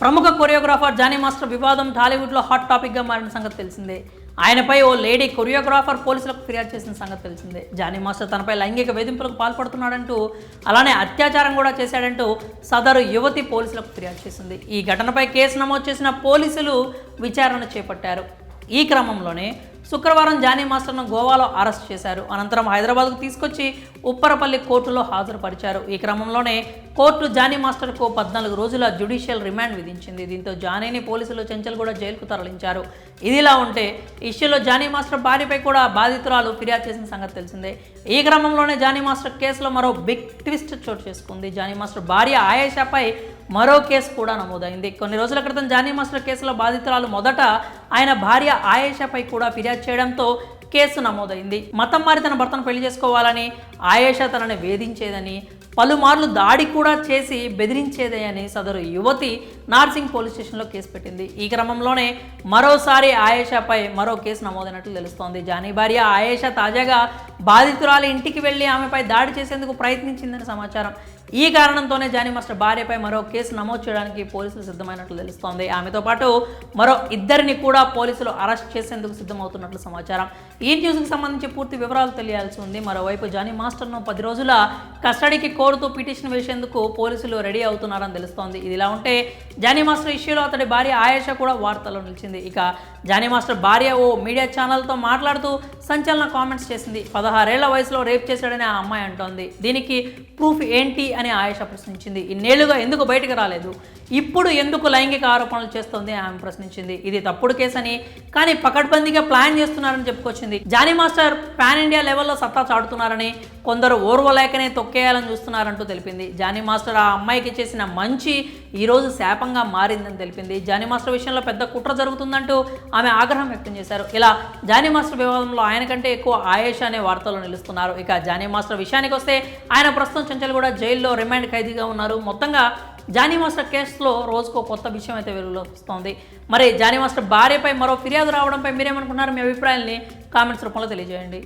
ప్రముఖ choreographer Johnny master వివాదం టాలీవుడ్లో హాట్ టాపిక్గా మారిన సంగతి తెలిసిందే. ఆయనపై ఓ లేడీ కొరియోగ్రాఫర్ పోలీసులకు ఫిర్యాదు చేసిన సంగతి తెలిసిందే. జానీ మాస్టర్ తనపై లైంగిక వేధింపులకు పాల్పడుతున్నాడంటూ అలానే అత్యాచారం కూడా చేశాడంటూ సదరు యువతి పోలీసులకు ఫిర్యాదు చేసింది. ఈ ఘటనపై కేసు నమోదు చేసిన పోలీసులు విచారణ చేపట్టారు. ఈ క్రమంలోనే శుక్రవారం జానీ మాస్టర్ను గోవాలో అరెస్ట్ చేశారు. అనంతరం హైదరాబాద్కు తీసుకొచ్చి ఉప్పరపల్లి కోర్టులో హాజరుపరిచారు. ఈ క్రమంలోనే కోర్టు జానీ మాస్టర్కు పద్నాలుగు రోజుల జ్యుడిషియల్ రిమాండ్ విధించింది. దీంతో జానీని పోలీసులు చెంచల్గూడ జైలుకు తరలించారు. ఇదిలా ఉంటే ఇష్యూలో జానీ మాస్టర్ భార్యపై కూడా బాధితురాలు ఫిర్యాదు చేసిన సంగతి తెలిసిందే. ఈ క్రమంలోనే జానీ మాస్టర్ కేసులో మరో బిగ్ ట్విస్ట్ చోటు చేసుకుంది. జానీ మాస్టర్ భార్య ఆయేషాపై మరో కేసు కూడా నమోదైంది. కొన్ని రోజుల క్రితం జానీ మాస్టర్ కేసులో బాధితురాలు మొదట ఆయన భార్య ఆయేషాపై కూడా ఫిర్యాదు చేయడంతో కేసు నమోదైంది. మతం మారి తన భర్తను పెళ్ళి చేసుకోవాలని ఆయేషా తనని వేధించేదని పలుమార్లు దాడి కూడా చేసి బెదిరించేదే అని సదరు యువతి నార్సింగ్ పోలీస్ స్టేషన్లో కేసు పెట్టింది. ఈ క్రమంలోనే మరోసారి ఆయేషాపై మరో కేసు నమోదైనట్లు తెలుస్తోంది. జానీ భార్య ఆయేషా తాజాగా బాధితురాలి ఇంటికి వెళ్ళి ఆమెపై దాడి చేసేందుకు ప్రయత్నించిందని సమాచారం. ఈ కారణంతోనే జానీ మాస్టర్ భార్యపై మరో కేసు నమోదు చేయడానికి పోలీసులు సిద్ధమైనట్లు తెలుస్తోంది. ఆమెతో పాటు మరో ఇద్దరిని కూడా పోలీసులు అరెస్ట్ చేసేందుకు సిద్ధమవుతున్నట్లు సమాచారం. ఈ న్యూస్కి సంబంధించి పూర్తి వివరాలు తెలియాల్సి ఉంది. మరోవైపు జానీ మాస్టర్ను పది రోజుల కస్టడీకి కోరుతూ పిటిషన్ వేసేందుకు పోలీసులు రెడీ అవుతున్నారని తెలుస్తోంది. ఇదిలా ఉంటే జానీ మాస్టర్ ఇష్యూలో అతడి భార్య ఆయేష కూడా వార్తల్లో నిలిచింది. ఇక జానీ మాస్టర్ భార్య ఓ మీడియా ఛానల్తో మాట్లాడుతూ సంచలన కామెంట్స్ చేసింది. పదహారేళ్ళ వయసులో రేప్ చేశాడని ఆ అమ్మాయి అంటోంది. దీనికి ప్రూఫ్ ఏంటి అని ఆయేష ప్రశ్నించింది. ఇన్నేళ్ళుగా ఎందుకు బయటకు రాలేదు? ఇప్పుడు ఎందుకు లైంగిక ఆరోపణలు చేస్తోంది ఆమె ప్రశ్నించింది. ఇది తప్పుడు కేసని అని కానీ పకడ్బందీగా ప్లాన్ చేస్తున్నారని చెప్పుకొచ్చింది. జానీ మాస్టర్ పాన్ ఇండియా లెవెల్లో సత్తా చాటుతున్నారని కొందరు ఓర్వలేకనే తొక్కేయాలని చూస్తున్నారంటూ తెలిపింది. జానీ మాస్టర్ ఆ అమ్మాయికి చేసిన మంచి ఈరోజు శాపంగా మారిందని తెలిపింది. జానీ మాస్టర్ విషయంలో పెద్ద కుట్ర జరుగుతుందంటూ ఆమె ఆగ్రహం వ్యక్తం చేశారు. ఇలా జానీ మాస్టర్ వివాదంలో ఆయన కంటే ఎక్కువ ఆయేషా అనే వార్త వార్తల్లో నిలుస్తున్నారు. ఇక జానీ మాస్టర్ విషయానికి వస్తే ఆయన ప్రస్తుతం చెంచల్ కూడా జైల్లో రిమాండ్ ఖైదీగా ఉన్నారు. మొత్తంగా జానీ మాస్టర్ కేసులో రోజుకో కొత్త విషయం అయితే వెలుగులోస్తోంది మరి జానీ మాస్టర్ భార్యపై మరో ఫిర్యాదు రావడంపై మీరేమనుకున్నారు మీ అభిప్రాయాల్ని కామెంట్స్ రూపంలో తెలియజేయండి.